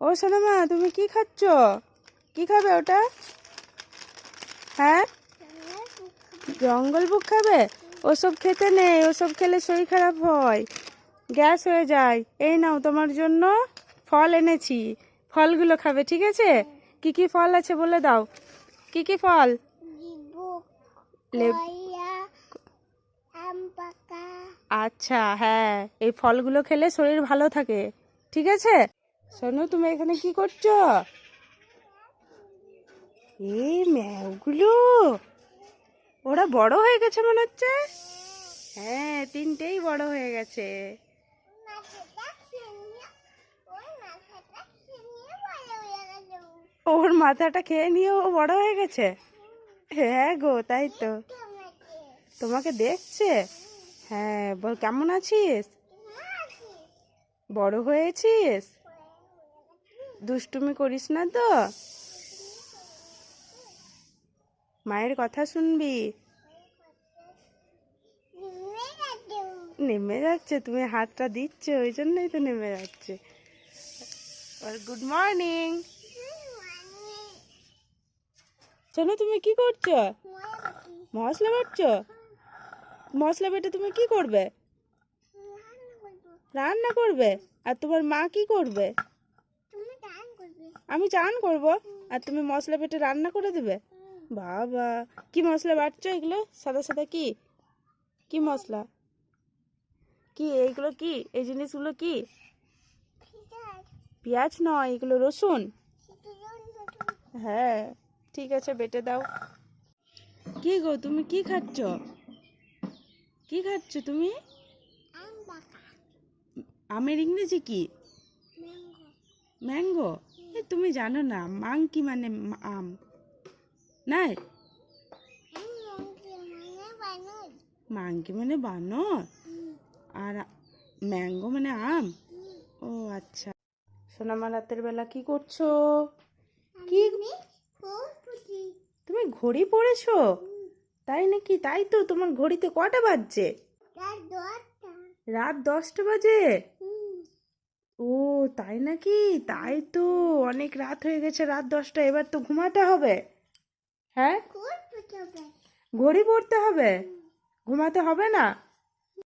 ও সোনামা তুমি কি খাচ্ছ? কি খাবে ওটা? হ্যাঁ? জঙ্গল বুক খাবে? ওসব খেতে নেই ওসব খেলে শরীর খারাপ হয়। গ্যাস হয়ে যায়। এই নাও তোমার জন্য ফল এনেছি। ফলগুলো খাবে ঠিক আছে? কি কি ফল আছে বলে দাও। কি কি ফল? আচ্ছা হ্যাঁ। এই ফলগুলো খেলে শরীর ভালো থাকে ঠিক আছে? শোনো তুমি এখানে কি করছ? এই ম্যাওগুলো, ওরা বড় হয়ে গেছে মনে হচ্ছে? হ্যাঁ তিনটেই বড় হয়ে গেছে। ওর মাথাটা খেয়ে নিয়ে ও বড় হয়ে গেছে? হ্যাঁ গো, তাই তো। তোমাকে দেখছে? হ্যাঁ বল, কেমন আছিস? বড় হয়েছিস? দুষ্টুমি করিস না তো। মায়ের কথা শুনবি? নেমে যাচ্ছে, তুমি হাতটা দিচ্ছ, ওই জন্যই তো নেমে যাচ্ছে। গুড মর্নিং চলো, তুমি কি করছ? মশলা বাটছো? মশলা বেটে তুমি কি করবে? রান্না করবে? আর তোমার মা কি করবে? আমি চান করব। আর তুমি মশলা বেটে রান্না করে দেবে? বাবা কি মশলা বাটছো এগুলো? সাদা সাদা কি? কি মশলা? কি এইগুলো কি? এই জিনিসগুলো কি? পেঁয়াজ নয় এগুলো রসুন। হ্যাঁ ঠিক আছে বেটে দাও। কি গো তুমি কি খাচ্ছ? কি খাচ্ছ তুমি? আমের ইংরেজি কি? ম্যাঙ্গো? তুমি জানো না, মাংকি মানে আম। নাই? মাংকি মানে বানর? আর ম্যাঙ্গো মানে আম? ও আচ্ছা। সোনামা রাতের বেলা কি করছ? কি তুমি ঘড়ি পড়েছো? তাই নাকি? তাই তো তোমার ঘড়িতে কটা বাজছে? রাত দশটা বাজে? ও তাই নাকি? তাই তো অনেক রাত হয়ে গেছে রাত দশটা এবার তো ঘুমাতে হবে। হ্যাঁ? ঘড়ি পড়তে হবে? ঘুমাতে হবে না?